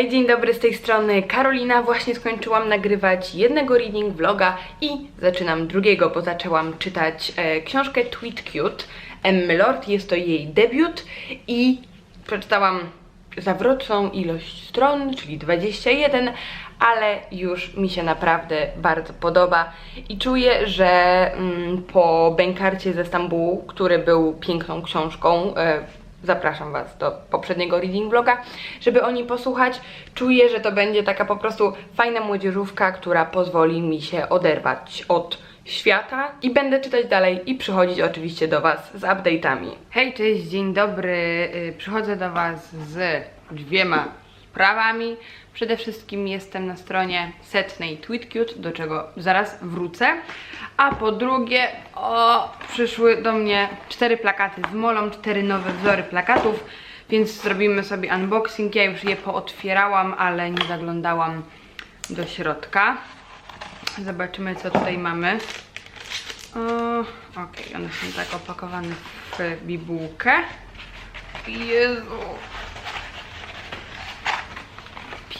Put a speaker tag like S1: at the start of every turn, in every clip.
S1: Hej, dzień dobry, z tej strony Karolina. Właśnie skończyłam nagrywać jednego reading vloga i zaczynam drugiego, bo zaczęłam czytać e, książkę Tweet Cute Emmy Lord. Jest to jej debiut i przeczytałam zawrotną ilość stron, czyli 21, ale już mi się naprawdę bardzo podoba i czuję, że mm, po Bękarcie ze Stambułu, który był piękną książką, e, zapraszam Was do poprzedniego reading vloga, żeby o nim posłuchać. Czuję, że to będzie taka po prostu fajna młodzieżówka, która pozwoli mi się oderwać od świata i będę czytać dalej i przychodzić oczywiście do Was z update'ami. Hej, cześć, dzień dobry. Y, Przychodzę do Was z dwiema sprawami. Przede wszystkim jestem na stronie setnej TweetCute, do czego zaraz wrócę. A po drugie, o, przyszły do mnie cztery plakaty z molą, cztery nowe wzory plakatów, więc zrobimy sobie unboxing. Ja już je pootwierałam, ale nie zaglądałam do środka. Zobaczymy, co tutaj mamy. Okej, one są tak opakowane w bibułkę. Jezu.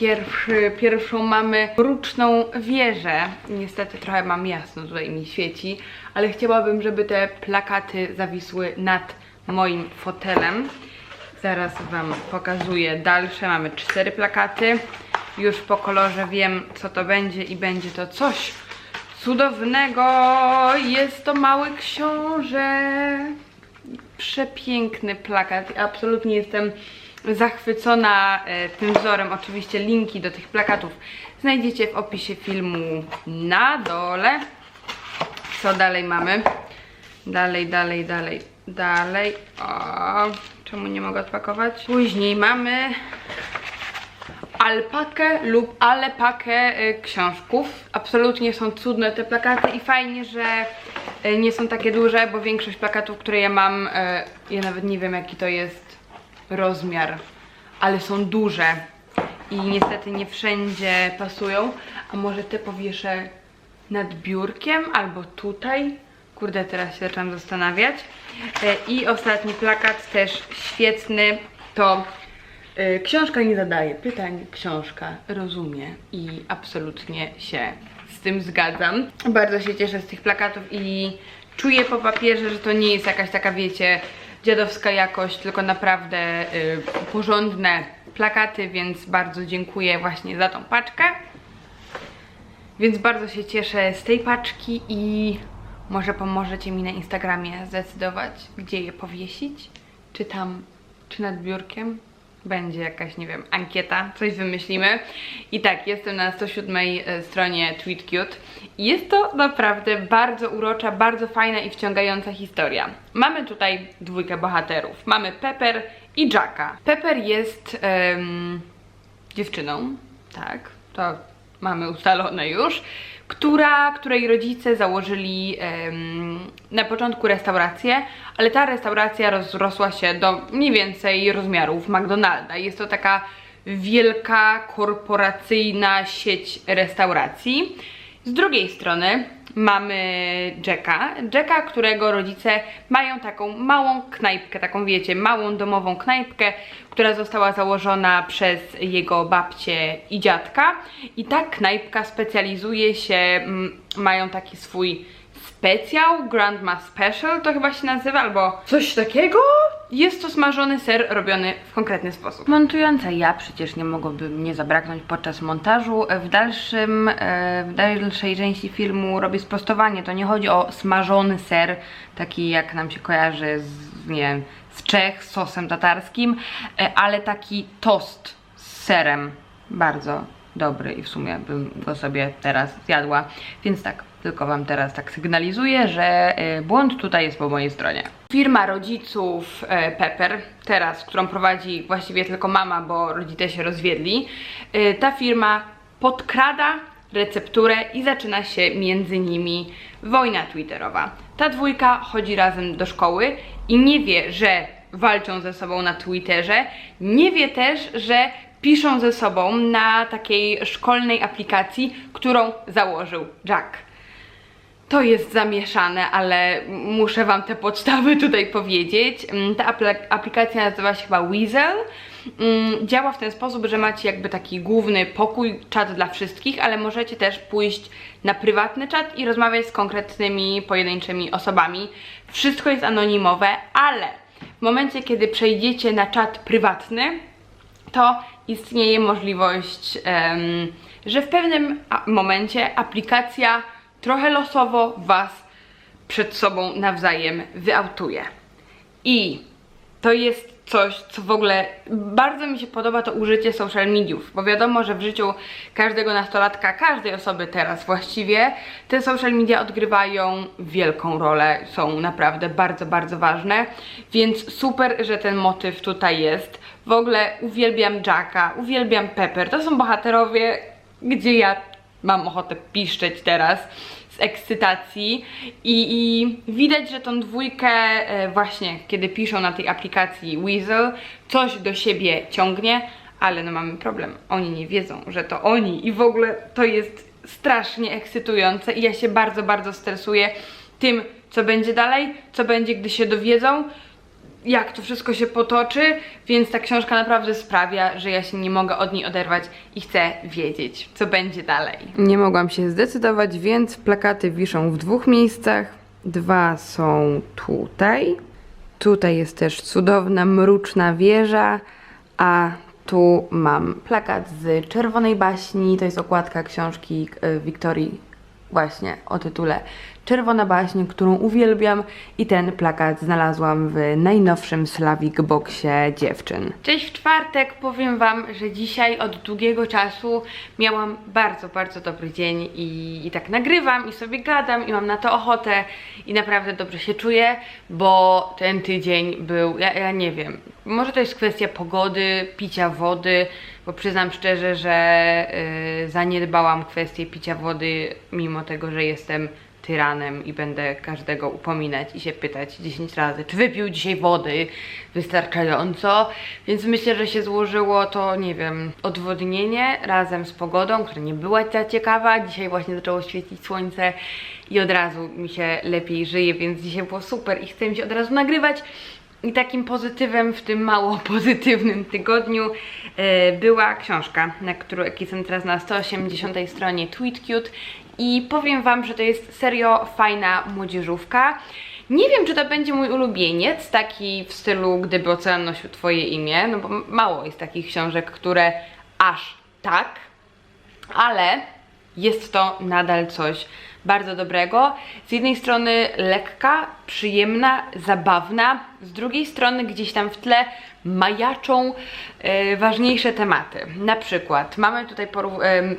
S1: Pierwszy, pierwszą mamy mruczną wieżę. Niestety trochę mam jasno, tutaj mi świeci, ale chciałabym, żeby te plakaty zawisły nad moim fotelem. Zaraz Wam pokazuję dalsze. Mamy cztery plakaty. Już po kolorze wiem, co to będzie i będzie to coś cudownego. Jest to mały książę. Przepiękny plakat. Absolutnie jestem zachwycona e, tym wzorem. Oczywiście linki do tych plakatów znajdziecie w opisie filmu na dole. Co dalej mamy? Dalej, dalej, dalej, dalej. O, czemu nie mogę odpakować? Później mamy alpakę lub alepakę y, książków. Absolutnie są cudne te plakaty i fajnie, że y, nie są takie duże, bo większość plakatów, które ja mam, ja nawet nie wiem jaki to jest rozmiar, ale są duże i niestety nie wszędzie pasują. A może te powieszę nad biurkiem albo tutaj? Kurde, teraz się zaczęłam zastanawiać. E, I ostatni plakat, też świetny, to e, książka nie zadaje pytań, książka rozumie i absolutnie się z tym zgadzam. Bardzo się cieszę z tych plakatów i czuję po papierze, że to nie jest jakaś taka, wiecie, dziadowska jakość, tylko naprawdę y, porządne plakaty, więc bardzo dziękuję właśnie za tą paczkę. Więc bardzo się cieszę z tej paczki i może pomożecie mi na Instagramie zdecydować, gdzie je powiesić. Czy tam, czy nad biurkiem. Będzie jakaś, nie wiem, ankieta, coś wymyślimy. I tak, jestem na 107 e, stronie TweetCute. I jest to naprawdę bardzo urocza, bardzo fajna i wciągająca historia. Mamy tutaj dwójkę bohaterów. Mamy Pepper i Jacka. Pepper jest em, dziewczyną, tak, to mamy ustalone już, która, której rodzice założyli na początku restaurację, ale ta restauracja rozrosła się do mniej więcej rozmiarów McDonalda. Jest to taka wielka, korporacyjna sieć restauracji. Z drugiej strony mamy Jacka. Jacka, którego rodzice mają taką małą knajpkę, taką wiecie, małą domową knajpkę, która została założona przez jego babcię i dziadka. I ta knajpka specjalizuje się, mm, mają taki swój specjał, Grandma Special to chyba się nazywa, albo coś takiego. Jest to smażony ser robiony w konkretny sposób. Montująca ja przecież nie mogłoby mnie zabraknąć podczas montażu. W dalszym, e, w dalszej części filmu robię sprostowanie. To nie chodzi o smażony ser, taki jak nam się kojarzy z, nie wiem, z Czech, z sosem tatarskim, e, ale taki tost z serem. Bardzo dobry i w sumie bym go sobie teraz zjadła. Więc tak, tylko Wam teraz tak sygnalizuję, że y, błąd tutaj jest po mojej stronie. Firma rodziców e, Pepper, teraz, którą prowadzi właściwie tylko mama, bo rodzice się rozwiedli, y, ta firma podkrada recepturę i zaczyna się między nimi wojna twitterowa. Ta dwójka chodzi razem do szkoły i nie wie, że walczą ze sobą na Twitterze, nie wie też, że piszą ze sobą na takiej szkolnej aplikacji, którą założył Jack. To jest zamieszane, ale muszę Wam te podstawy tutaj powiedzieć. Mm, Ta apl- aplikacja nazywa się chyba Weasel mm, działa w ten sposób, że macie jakby taki główny pokój, czat dla wszystkich, ale możecie też pójść na prywatny czat i rozmawiać z konkretnymi, pojedynczymi osobami. Wszystko jest anonimowe, ale w momencie, kiedy przejdziecie na czat prywatny, to istnieje możliwość, że w pewnym momencie aplikacja trochę losowo Was przed sobą nawzajem wyautuje. I to jest coś, co w ogóle bardzo mi się podoba to użycie social mediów, bo wiadomo, że w życiu każdego nastolatka, każdej osoby teraz właściwie, te social media odgrywają wielką rolę, są naprawdę bardzo, bardzo ważne, więc super, że ten motyw tutaj jest. W ogóle uwielbiam Jacka, uwielbiam Pepper, to są bohaterowie, gdzie ja mam ochotę piszczeć teraz z ekscytacji. I, i widać, że tą dwójkę e, właśnie, kiedy piszą na tej aplikacji Weasel, coś do siebie ciągnie, ale no mamy problem. Oni nie wiedzą, że to oni. I w ogóle to jest strasznie ekscytujące. I ja się bardzo, bardzo stresuję tym, co będzie dalej, co będzie, gdy się dowiedzą, jak to wszystko się potoczy, więc ta książka naprawdę sprawia, że ja się nie mogę od niej oderwać i chcę wiedzieć, co będzie dalej. Nie mogłam się zdecydować, więc plakaty wiszą w dwóch miejscach. Dwa są tutaj. Tutaj jest też cudowna, mruczna wieża, a tu mam plakat z czerwonej baśni. To jest okładka książki e, Wiktorii właśnie o tytule Czerwona baśń, którą uwielbiam i ten plakat znalazłam w najnowszym Slavic Boxie dziewczyn. Cześć w czwartek, powiem wam, że dzisiaj od długiego czasu miałam bardzo, bardzo dobry dzień i, i tak nagrywam i sobie gadam i mam na to ochotę i naprawdę dobrze się czuję, bo ten tydzień był, ja, ja nie wiem, może to jest kwestia pogody, picia wody, bo przyznam szczerze, że yy, zaniedbałam kwestię picia wody, mimo tego, że jestem tyranem i będę każdego upominać i się pytać 10 razy, czy wypił dzisiaj wody wystarczająco. Więc myślę, że się złożyło to, nie wiem, odwodnienie razem z pogodą, która nie była ta ciekawa. Dzisiaj właśnie zaczęło świecić słońce i od razu mi się lepiej żyje, więc dzisiaj było super i chcę mi się od razu nagrywać. I takim pozytywem w tym mało pozytywnym tygodniu e, była książka, na którą jestem teraz na 180 stronie Tweet Cute i powiem wam, że to jest serio fajna młodzieżówka. Nie wiem, czy to będzie mój ulubieniec, taki w stylu gdyby ocean nosił twoje imię, no bo mało jest takich książek, które aż tak, ale jest to nadal coś bardzo dobrego. Z jednej strony lekka, przyjemna, zabawna, z drugiej strony gdzieś tam w tle majaczą e, ważniejsze tematy. Na przykład mamy tutaj em,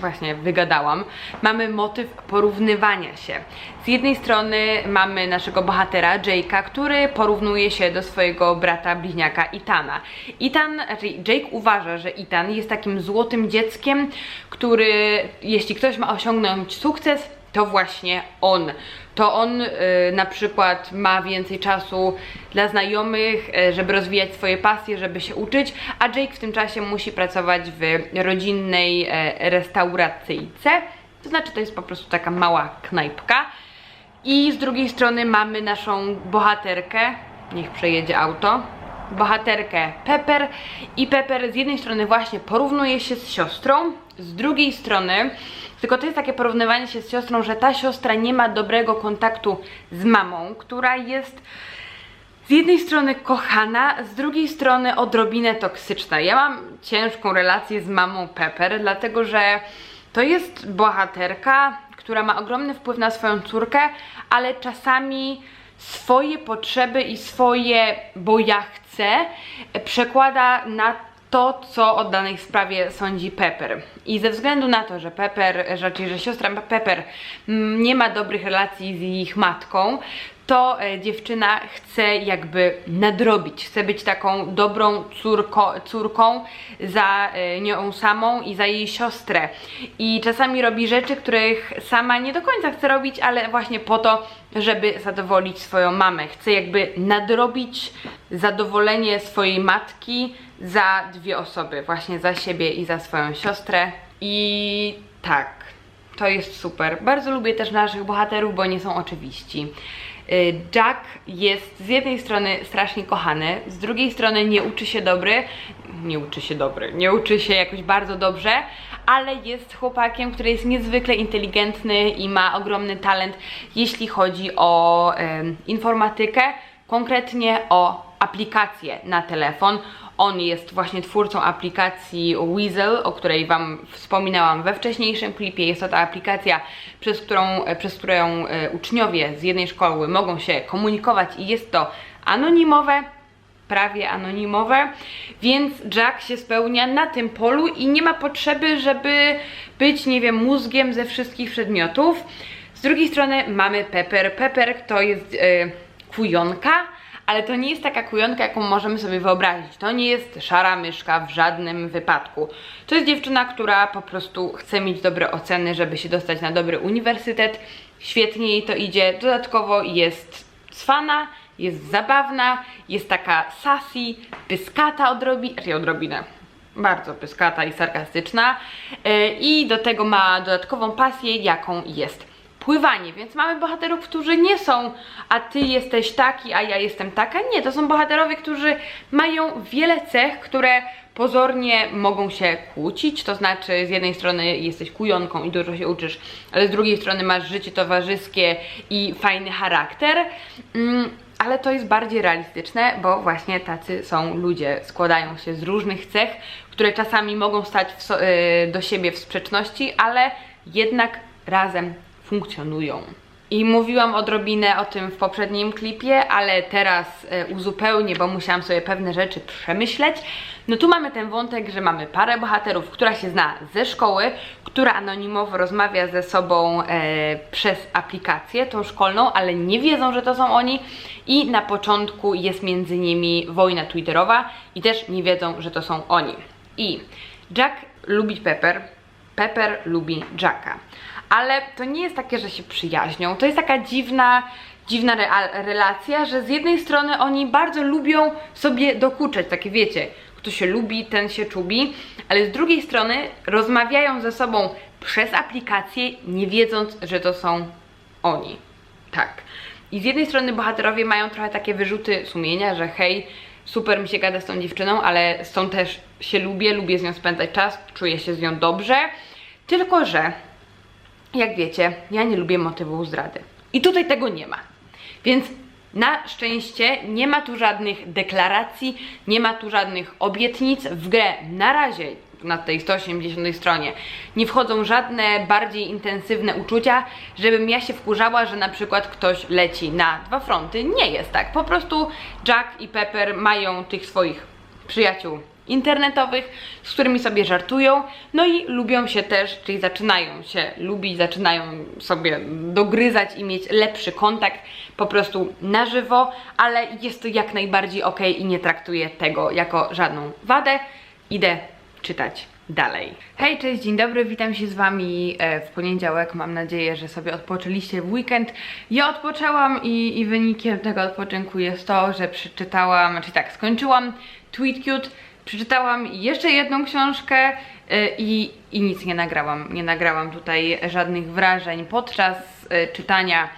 S1: właśnie wygadałam, mamy motyw porównywania się. Z jednej strony mamy naszego bohatera, Jake'a, który porównuje się do swojego brata bliźniaka Itana. Itan, znaczy Jake uważa, że Itan jest takim złotym dzieckiem, który jeśli ktoś ma osiągnąć sukces, to właśnie on. To on y, na przykład ma więcej czasu dla znajomych, y, żeby rozwijać swoje pasje, żeby się uczyć, a Jake w tym czasie musi pracować w rodzinnej e, restauracyjce. To znaczy, to jest po prostu taka mała knajpka. I z drugiej strony mamy naszą bohaterkę, niech przejedzie auto, bohaterkę Pepper i Pepper z jednej strony właśnie porównuje się z siostrą, z drugiej strony, tylko to jest takie porównywanie się z siostrą, że ta siostra nie ma dobrego kontaktu z mamą, która jest z jednej strony kochana, z drugiej strony odrobinę toksyczna. Ja mam ciężką relację z mamą Pepper, dlatego że to jest bohaterka, która ma ogromny wpływ na swoją córkę, ale czasami swoje potrzeby i swoje, bo ja chcę, przekłada na to, co o danej sprawie sądzi Pepper. I ze względu na to, że Pepper, raczej, że siostra Pepper mm, nie ma dobrych relacji z ich matką, to e, dziewczyna chce jakby nadrobić, chce być taką dobrą córko, córką za e, nią samą i za jej siostrę. I czasami robi rzeczy, których sama nie do końca chce robić, ale właśnie po to, żeby zadowolić swoją mamę. Chce jakby nadrobić zadowolenie swojej matki za dwie osoby, właśnie za siebie i za swoją siostrę. I tak, to jest super. Bardzo lubię też naszych bohaterów, bo nie są oczywiści. Y, Jack jest z jednej strony strasznie kochany, z drugiej strony nie uczy się dobry, nie uczy się dobry, nie uczy się jakoś bardzo dobrze, ale jest chłopakiem, który jest niezwykle inteligentny i ma ogromny talent, jeśli chodzi o em, informatykę, konkretnie o aplikację na telefon. On jest właśnie twórcą aplikacji Weasel, o której Wam wspominałam we wcześniejszym klipie. Jest to ta aplikacja, przez którą, e, przez którą e, uczniowie z jednej szkoły mogą się komunikować i jest to anonimowe, prawie anonimowe, więc Jack się spełnia na tym polu i nie ma potrzeby, żeby być, nie wiem, mózgiem ze wszystkich przedmiotów. Z drugiej strony mamy Pepper. Pepper to jest e, kujonka, ale to nie jest taka kujonka, jaką możemy sobie wyobrazić. To nie jest szara myszka w żadnym wypadku. To jest dziewczyna, która po prostu chce mieć dobre oceny, żeby się dostać na dobry uniwersytet. Świetnie jej to idzie. Dodatkowo jest cwana, jest zabawna, jest taka sassy, pyskata odrobi, raczej odrobinę. Bardzo pyskata i sarkastyczna. Yy, I do tego ma dodatkową pasję, jaką jest pływanie, więc mamy bohaterów, którzy nie są, a ty jesteś taki, a ja jestem taka. Nie, to są bohaterowie, którzy mają wiele cech, które pozornie mogą się kłócić, to znaczy z jednej strony jesteś kujonką i dużo się uczysz, ale z drugiej strony masz życie towarzyskie i fajny charakter. Mm, ale to jest bardziej realistyczne, bo właśnie tacy są ludzie. Składają się z różnych cech, które czasami mogą stać so, y, do siebie w sprzeczności, ale jednak razem funkcjonują. I mówiłam odrobinę o tym w poprzednim klipie, ale teraz e, uzupełnię, bo musiałam sobie pewne rzeczy przemyśleć. No tu mamy ten wątek, że mamy parę bohaterów, która się zna ze szkoły, która anonimowo rozmawia ze sobą e, przez aplikację, tą szkolną, ale nie wiedzą, że to są oni. I na początku jest między nimi wojna twitterowa i też nie wiedzą, że to są oni. I Jack lubi Pepper, Pepper lubi Jacka. Ale to nie jest takie, że się przyjaźnią. To jest taka dziwna, dziwna rea- relacja, że z jednej strony oni bardzo lubią sobie dokuczać, takie wiecie, kto się lubi, ten się czubi, ale z drugiej strony rozmawiają ze sobą przez aplikację, nie wiedząc, że to są oni. Tak. I z jednej strony bohaterowie mają trochę takie wyrzuty sumienia, że hej, super mi się gada z tą dziewczyną, ale z tą też się lubię, lubię z nią spędzać czas, czuję się z nią dobrze. Tylko, że jak wiecie, ja nie lubię motywu zdrady. I tutaj tego nie ma. Więc na szczęście nie ma tu żadnych deklaracji, nie ma tu żadnych obietnic. W grę na razie na tej 180 stronie nie wchodzą żadne bardziej intensywne uczucia, żebym ja się wkurzała, że na przykład ktoś leci na dwa fronty. Nie jest tak. Po prostu Jack i Pepper mają tych swoich przyjaciół internetowych, z którymi sobie żartują, no i lubią się też, czyli zaczynają się lubić, zaczynają sobie dogryzać i mieć lepszy kontakt po prostu na żywo, ale jest to jak najbardziej ok i nie traktuję tego jako żadną wadę. Idę czytać dalej. Hej, cześć, dzień dobry, witam się z Wami e, w poniedziałek. Mam nadzieję, że sobie odpoczęliście w weekend. Ja odpoczęłam i, i wynikiem tego odpoczynku jest to, że przeczytałam, czyli tak, skończyłam Tweet Cute, przeczytałam jeszcze jedną książkę y, i, i nic nie nagrałam. Nie nagrałam tutaj żadnych wrażeń podczas y, czytania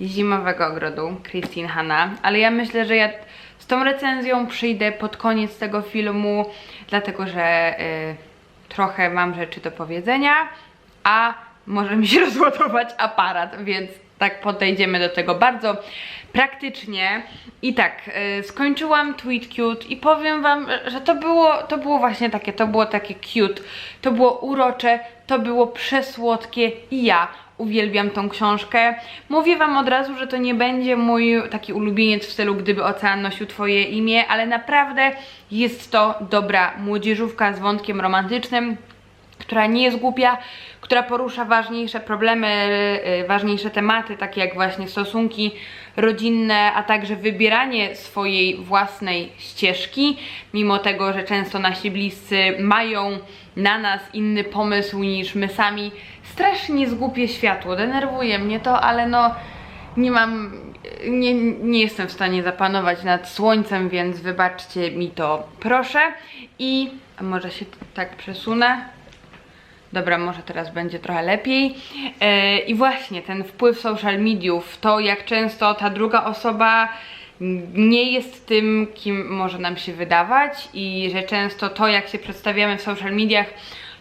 S1: Zimowego Ogrodu Christine Hanna, ale ja myślę, że ja z tą recenzją przyjdę pod koniec tego filmu, dlatego że y, trochę mam rzeczy do powiedzenia, a może mi się rozładować aparat, więc tak podejdziemy do tego bardzo praktycznie. I tak, y, skończyłam Tweet Cute i powiem wam, że to było, to było właśnie takie, to było takie cute, to było urocze, to było przesłodkie i ja uwielbiam tą książkę. Mówię wam od razu, że to nie będzie mój taki ulubieniec w stylu gdyby ocean nosił twoje imię, ale naprawdę jest to dobra młodzieżówka z wątkiem romantycznym, która nie jest głupia, która porusza ważniejsze problemy, y, ważniejsze tematy, takie jak właśnie stosunki rodzinne, a także wybieranie swojej własnej ścieżki, mimo tego, że często nasi bliscy mają na nas inny pomysł niż my sami. Strasznie zgubie światło, denerwuje mnie to, ale no nie mam, nie, nie jestem w stanie zapanować nad słońcem, więc wybaczcie mi to proszę. I może się tak przesunę? Dobra, może teraz będzie trochę lepiej. E, I właśnie ten wpływ social mediów, to jak często ta druga osoba nie jest tym, kim może nam się wydawać i że często to, jak się przedstawiamy w social mediach,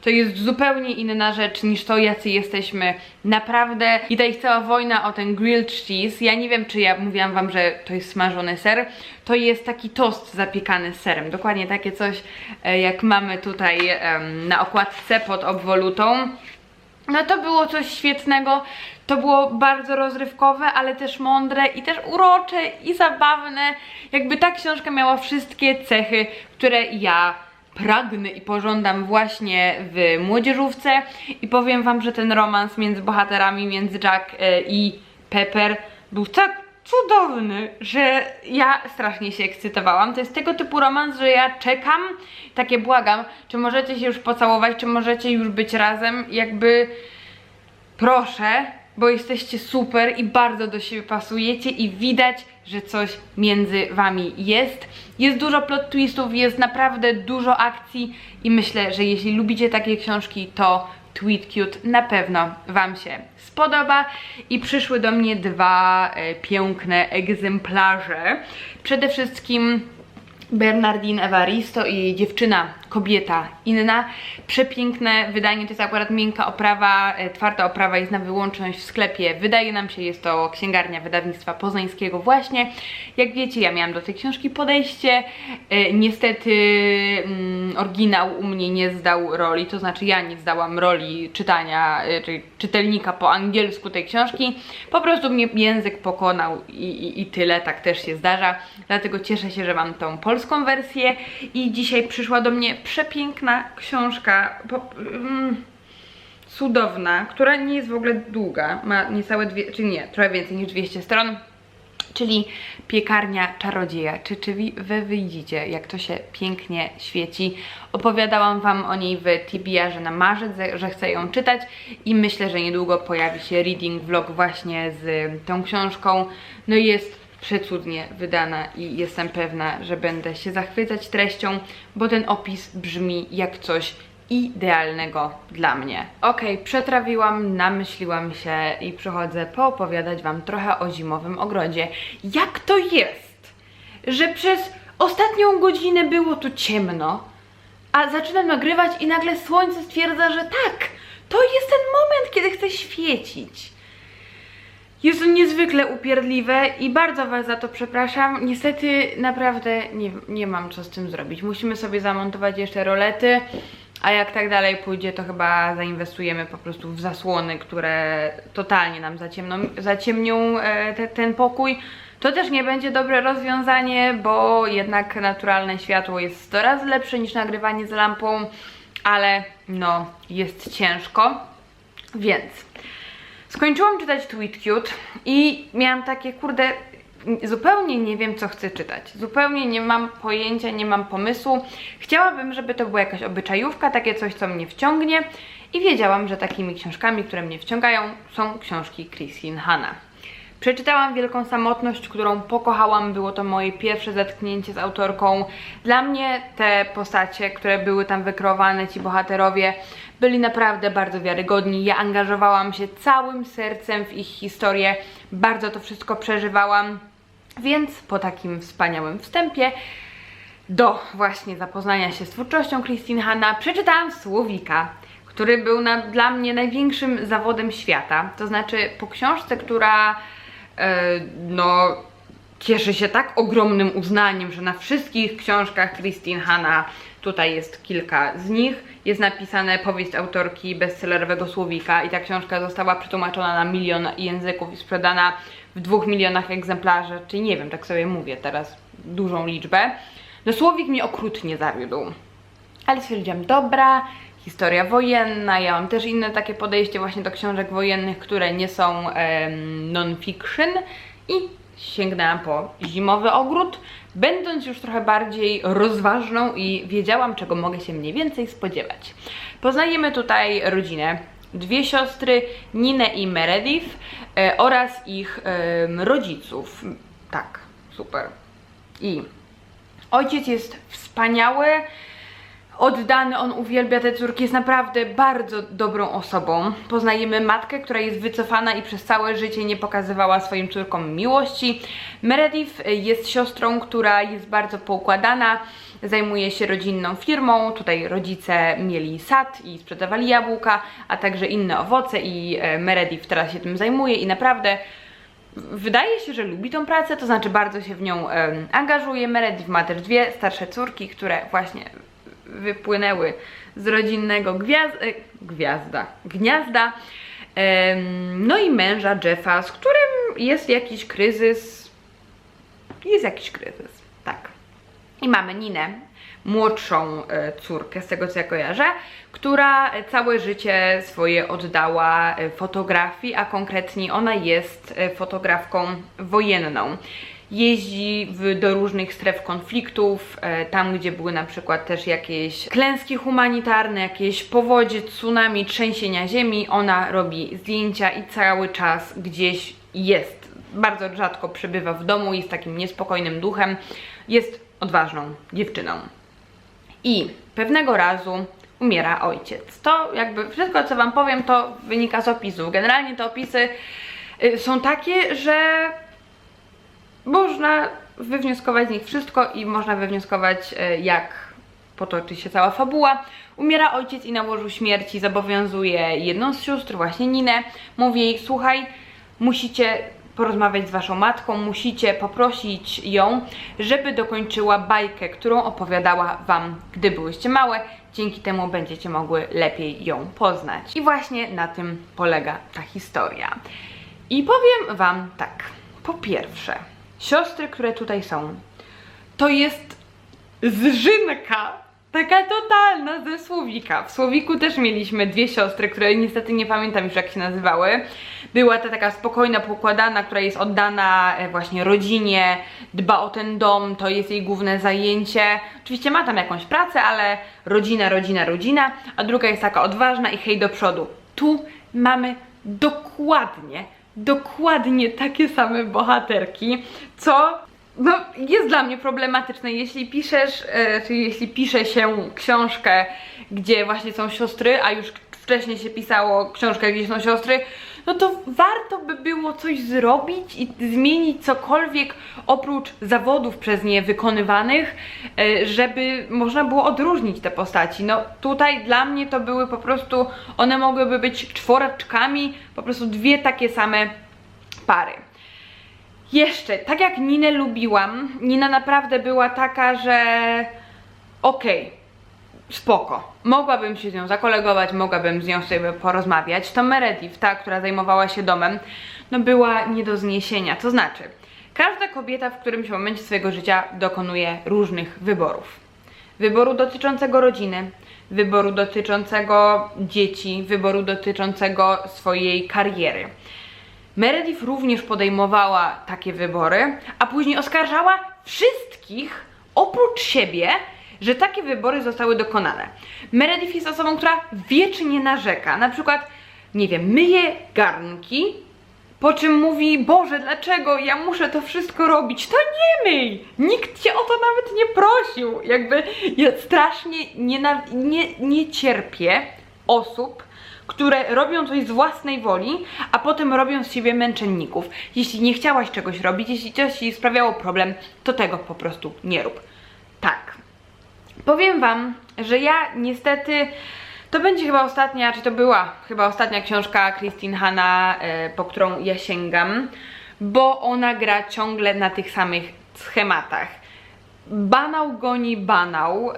S1: to jest zupełnie inna rzecz niż to, jacy jesteśmy naprawdę. I ta ich cała wojna o ten grilled cheese, ja nie wiem, czy ja mówiłam wam, że to jest smażony ser, to jest taki tost zapiekany serem. Dokładnie takie coś, e, jak mamy tutaj na okładce pod obwolutą. No to było coś świetnego, to było bardzo rozrywkowe, ale też mądre i też urocze i zabawne. Jakby ta książka miała wszystkie cechy, które ja pragnę i pożądam właśnie w młodzieżówce i powiem wam, że ten romans między bohaterami, między Jack e, i Pepper był tak cudowny, że ja strasznie się ekscytowałam. To jest tego typu romans, że ja czekam, takie błagam, czy możecie się już pocałować, czy możecie już być razem, jakby proszę, bo jesteście super i bardzo do siebie pasujecie i widać, że coś między wami jest. Jest dużo plot twistów, jest naprawdę dużo akcji i myślę, że jeśli lubicie takie książki, to Tweet Cute na pewno wam się spodoba i przyszły do mnie dwa e, piękne egzemplarze. Przede wszystkim Bernardine Evaristo i dziewczyna, kobieta inna. Przepiękne wydanie, to jest akurat miękka oprawa, e, twarda oprawa jest na wyłączność w sklepie. Wydaje nam się, jest to księgarnia wydawnictwa poznańskiego właśnie. Jak wiecie, ja miałam do tej książki podejście. E, niestety mm, oryginał u mnie nie zdał roli, to znaczy ja nie zdałam roli czytania, e, czyli czytelnika po angielsku tej książki. Po prostu mnie język pokonał i, i, i tyle, tak też się zdarza. Dlatego cieszę się, że mam tą polską wersję i dzisiaj przyszła do mnie przepiękna książka, mm, cudowna, która nie jest w ogóle długa, ma niecałe dwie, czy nie, trochę więcej niż 200 stron, czyli piekarnia czarodzieja. Czy, czy wy widzicie, jak to się pięknie świeci? Opowiadałam Wam o niej w TBR-ze na marzec, że chcę ją czytać i myślę, że niedługo pojawi się reading vlog właśnie z tą książką. No i jest przecudnie wydana i jestem pewna, że będę się zachwycać treścią, bo ten opis brzmi jak coś idealnego dla mnie. Okej, przetrawiłam, namyśliłam się i przychodzę poopowiadać Wam trochę o zimowym ogrodzie. Jak to jest, że przez ostatnią godzinę było tu ciemno, a zaczynam nagrywać i nagle słońce stwierdza, że tak, to jest ten moment, kiedy chce świecić. Jest to niezwykle upierdliwe i bardzo Was za to przepraszam. Niestety naprawdę nie, nie mam co z tym zrobić. Musimy sobie zamontować jeszcze rolety, a jak tak dalej pójdzie, to chyba zainwestujemy po prostu w zasłony, które totalnie nam zaciemną, zaciemnią e, te, ten pokój. To też nie będzie dobre rozwiązanie, bo jednak naturalne światło jest 100 razy lepsze niż nagrywanie z lampą, ale no, jest ciężko. Więc Skończyłam czytać Tweet Cute i miałam takie, kurde, zupełnie nie wiem, co chcę czytać. Zupełnie nie mam pojęcia, nie mam pomysłu. Chciałabym, żeby to była jakaś obyczajówka, takie coś, co mnie wciągnie i wiedziałam, że takimi książkami, które mnie wciągają, są książki Christine Hanna. Przeczytałam Wielką Samotność, którą pokochałam. Było to moje pierwsze zetknięcie z autorką. Dla mnie te postacie, które były tam wykreowane, ci bohaterowie, byli naprawdę bardzo wiarygodni. Ja angażowałam się całym sercem w ich historię. Bardzo to wszystko przeżywałam. Więc po takim wspaniałym wstępie do właśnie zapoznania się z twórczością Christine Hanna przeczytałam Słowika, który był na, dla mnie największym zawodem świata. To znaczy po książce, która e, no cieszy się tak ogromnym uznaniem, że na wszystkich książkach Christine Hanna, tutaj jest kilka z nich, jest napisane powieść autorki bestsellerowego Słowika i ta książka została przetłumaczona na milion języków i sprzedana w dwóch milionach egzemplarzy, czyli nie wiem, tak sobie mówię teraz dużą liczbę. No Słowik mnie okrutnie zawiódł. Ale stwierdziłam, dobra, historia wojenna, ja mam też inne takie podejście właśnie do książek wojennych, które nie są em, non-fiction i sięgnęłam po Zimowy Ogród, będąc już trochę bardziej rozważną i wiedziałam, czego mogę się mniej więcej spodziewać. Poznajemy tutaj rodzinę, dwie siostry, Ninę i Meredith e, oraz ich em, rodziców. Tak, super. I ojciec jest wspaniały, oddany, on uwielbia te córki, jest naprawdę bardzo dobrą osobą. Poznajemy matkę, która jest wycofana i przez całe życie nie pokazywała swoim córkom miłości. Meredith jest siostrą, która jest bardzo poukładana, zajmuje się rodzinną firmą. Tutaj rodzice mieli sad i sprzedawali jabłka, a także inne owoce i e, Meredith teraz się tym zajmuje i naprawdę wydaje się, że lubi tą pracę, to znaczy bardzo się w nią angażuje. Meredith ma też dwie starsze córki, które właśnie wypłynęły z rodzinnego e, gwiazda, gniazda. No i męża Jeffa, z którym jest jakiś kryzys. Jest jakiś kryzys, tak. I mamy Ninę, młodszą e, córkę, z tego co ja kojarzę, która całe życie swoje oddała e, fotografii, a konkretnie ona jest fotografką wojenną. Jeździ w, do różnych stref konfliktów, e, tam gdzie były na przykład też jakieś klęski humanitarne, jakieś powodzie, tsunami, trzęsienia ziemi. Ona robi zdjęcia i cały czas gdzieś jest. Bardzo rzadko przebywa w domu, jest takim niespokojnym duchem, jest odważną dziewczyną. I pewnego razu umiera ojciec. To jakby wszystko, co Wam powiem, to wynika z opisów. Generalnie te opisy y, są takie, że można wywnioskować z nich wszystko i można wywnioskować, y, jak potoczy się cała fabuła. Umiera ojciec i na łożu śmierci zobowiązuje jedną z sióstr, właśnie Ninę. Mówi jej, słuchaj, musicie porozmawiać z waszą matką, musicie poprosić ją, żeby dokończyła bajkę, którą opowiadała wam, gdy byłyście małe. Dzięki temu będziecie mogły lepiej ją poznać. I właśnie na tym polega ta historia. I powiem wam tak. Po pierwsze, siostry, które tutaj są, to jest zżynka. Taka totalna ze Słowika. W Słowiku też mieliśmy dwie siostry, które niestety nie pamiętam już jak się nazywały. Była ta taka spokojna, pokładana, która jest oddana e, właśnie rodzinie, dba o ten dom, to jest jej główne zajęcie. Oczywiście ma tam jakąś pracę, ale rodzina, rodzina, rodzina. A druga jest taka odważna i hej do przodu. Tu mamy dokładnie, dokładnie takie same bohaterki, co no, jest dla mnie problematyczne. Jeśli piszesz, e, czyli jeśli pisze się książkę, gdzie właśnie są siostry, a już wcześniej się pisało książkę, gdzie są siostry, no to warto by było coś zrobić i zmienić cokolwiek oprócz zawodów przez nie wykonywanych, e, żeby można było odróżnić te postaci. No tutaj dla mnie to były po prostu, one mogłyby być czworeczkami, po prostu dwie takie same pary. Jeszcze, tak jak Ninę lubiłam, Nina naprawdę była taka, że okej, spoko. Mogłabym się z nią zakolegować, mogłabym z nią sobie porozmawiać. To Meredith, ta, która zajmowała się domem, no była nie do zniesienia. To znaczy, każda kobieta w którymś momencie swojego życia dokonuje różnych wyborów. Wyboru dotyczącego rodziny, wyboru dotyczącego dzieci, wyboru dotyczącego swojej kariery. Meredith również podejmowała takie wybory, a później oskarżała wszystkich oprócz siebie, że takie wybory zostały dokonane. Meredith jest osobą, która wiecznie narzeka. Na przykład, nie wiem, myje garnki, po czym mówi, Boże, dlaczego ja muszę to wszystko robić? To nie myj! Nikt cię o to nawet nie prosił. Jakby ja strasznie nie, nie, nie cierpię osób, które robią coś z własnej woli, a potem robią z siebie męczenników. Jeśli nie chciałaś czegoś robić, jeśli coś ci sprawiało problem, to tego po prostu nie rób. Tak. Powiem wam, że ja niestety to będzie chyba ostatnia, czy to była chyba ostatnia książka Christine Hanna, e, po którą ja sięgam, bo ona gra ciągle na tych samych schematach. Banał goni banał.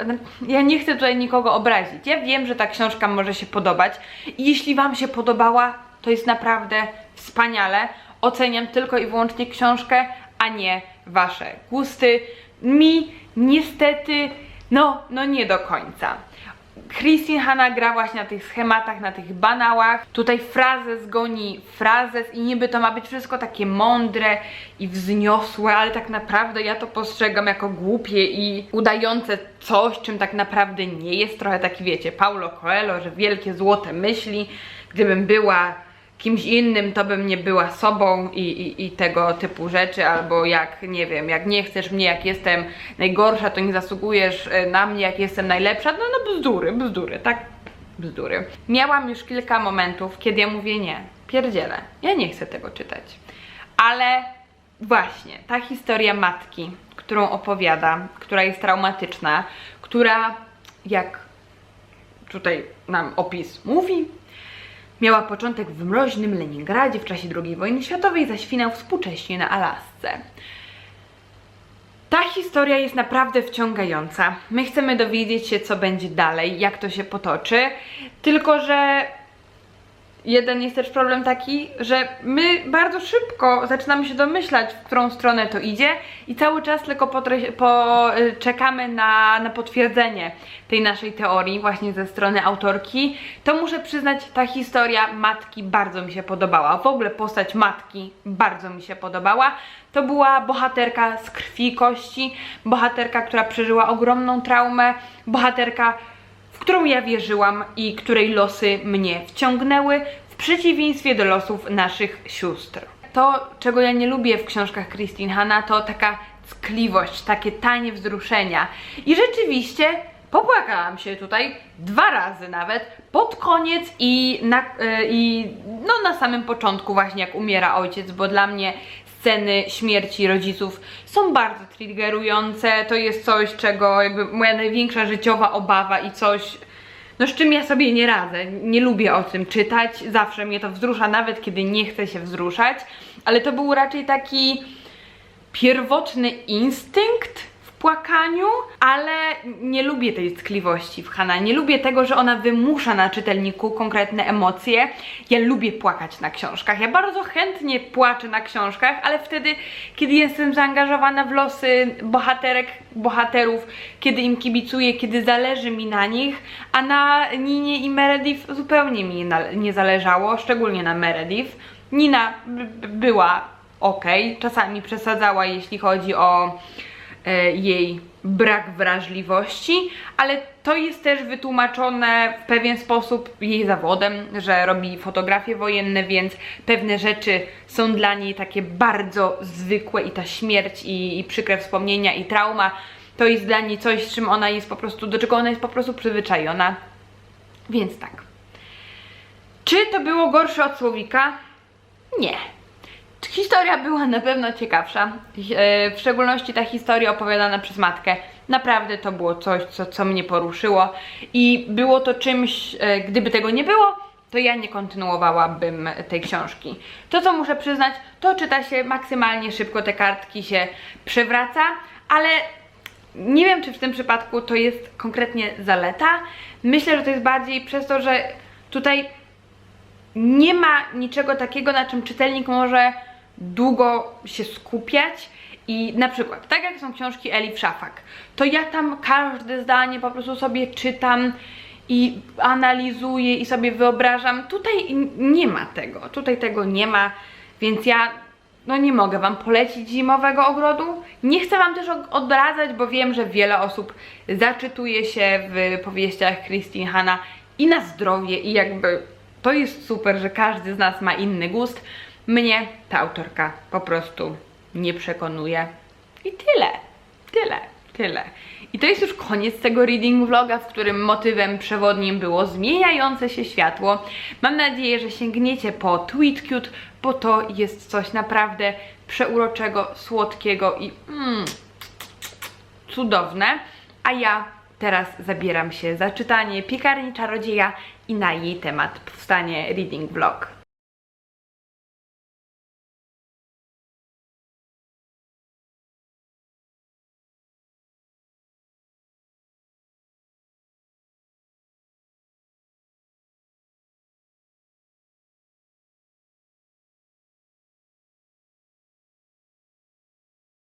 S1: Ja nie chcę tutaj nikogo obrazić. Ja wiem, że ta książka może się podobać i jeśli Wam się podobała, to jest naprawdę wspaniale. Oceniam tylko i wyłącznie książkę, a nie Wasze gusty. Mi niestety, no, no nie do końca. Christine Hanna gra właśnie na tych schematach, na tych banałach. Tutaj frazes goni frazes i niby to ma być wszystko takie mądre i wzniosłe, ale tak naprawdę ja to postrzegam jako głupie i udające coś, czym tak naprawdę nie jest. Trochę taki wiecie, Paulo Coelho, że wielkie złote myśli. Gdybym była kimś innym, to bym nie była sobą i, i, i tego typu rzeczy, albo jak, nie wiem, jak nie chcesz mnie, jak jestem najgorsza, to nie zasługujesz e, na mnie, jak jestem najlepsza, no, no bzdury, bzdury, tak? Bzdury. Miałam już kilka momentów, kiedy ja mówię nie, pierdzielę, ja nie chcę tego czytać. Ale właśnie, ta historia matki, którą opowiada, która jest traumatyczna, która, jak tutaj nam opis mówi, miała początek w mroźnym Leningradzie w czasie II wojny światowej, zaś finał współcześnie na Alasce. Ta historia jest naprawdę wciągająca. My chcemy dowiedzieć się, co będzie dalej, jak to się potoczy, tylko że jeden jest też problem taki, że my bardzo szybko zaczynamy się domyślać, w którą stronę to idzie i cały czas tylko potre- po, y, na, na potwierdzenie tej naszej teorii właśnie ze strony autorki. To muszę przyznać, ta historia matki bardzo mi się podobała. W ogóle postać matki bardzo mi się podobała. To była bohaterka z krwi i kości, bohaterka, która przeżyła ogromną traumę, bohaterka w którą ja wierzyłam i której losy mnie wciągnęły, w przeciwieństwie do losów naszych sióstr. To, czego ja nie lubię w książkach Christine Hanna, to taka ckliwość, takie tanie wzruszenia. I rzeczywiście popłakałam się tutaj dwa razy nawet, pod koniec i na, e, i no na samym początku właśnie jak umiera ojciec, bo dla mnie sceny śmierci rodziców są bardzo triggerujące. To jest coś, czego jakby moja największa życiowa obawa i coś, no z czym ja sobie nie radzę. Nie lubię o tym czytać, zawsze mnie to wzrusza, nawet kiedy nie chcę się wzruszać, ale to był raczej taki pierwotny instynkt płakaniu, ale nie lubię tej ckliwości w Hana. Nie lubię tego, że ona wymusza na czytelniku konkretne emocje. Ja lubię płakać na książkach. Ja bardzo chętnie płaczę na książkach, ale wtedy, kiedy jestem zaangażowana w losy bohaterek, bohaterów, kiedy im kibicuję, kiedy zależy mi na nich, a na Ninie i Meredith zupełnie mi nie zależało, szczególnie na Meredith. Nina była ok, czasami przesadzała, jeśli chodzi o jej brak wrażliwości, ale to jest też wytłumaczone w pewien sposób jej zawodem, że robi fotografie wojenne, więc pewne rzeczy są dla niej takie bardzo zwykłe i ta śmierć i, i przykre wspomnienia i trauma to jest dla niej coś, z czym ona jest po prostu, do czego ona jest po prostu przyzwyczajona. Więc tak. Czy to było gorsze od słowika? Nie. Historia była na pewno ciekawsza, e, w szczególności ta historia opowiadana przez matkę. Naprawdę to było coś, co, co mnie poruszyło i było to czymś, e, gdyby tego nie było, to ja nie kontynuowałabym tej książki. To, co muszę przyznać, to czyta się maksymalnie szybko, te kartki się przewraca, ale nie wiem, czy w tym przypadku to jest konkretnie zaleta. Myślę, że to jest bardziej przez to, że tutaj nie ma niczego takiego, na czym czytelnik może długo się skupiać. I na przykład, tak jak są książki Elif Szafak, to ja tam każde zdanie po prostu sobie czytam i analizuję i sobie wyobrażam. Tutaj nie ma tego, tutaj tego nie ma, więc ja no nie mogę Wam polecić zimowego ogrodu. Nie chcę Wam też odradzać, bo wiem, że wiele osób zaczytuje się w powieściach Christine Hanna i na zdrowie i jakby to jest super, że każdy z nas ma inny gust. Mnie ta autorka po prostu nie przekonuje. I tyle, tyle, tyle. I to jest już koniec tego reading vloga, w którym motywem przewodnim było zmieniające się światło. Mam nadzieję, że sięgniecie po Tweet Cute, bo to jest coś naprawdę przeuroczego, słodkiego i mm, cudowne. A ja teraz zabieram się za czytanie Piekarni Czarodzieja i na jej temat powstanie reading vlog.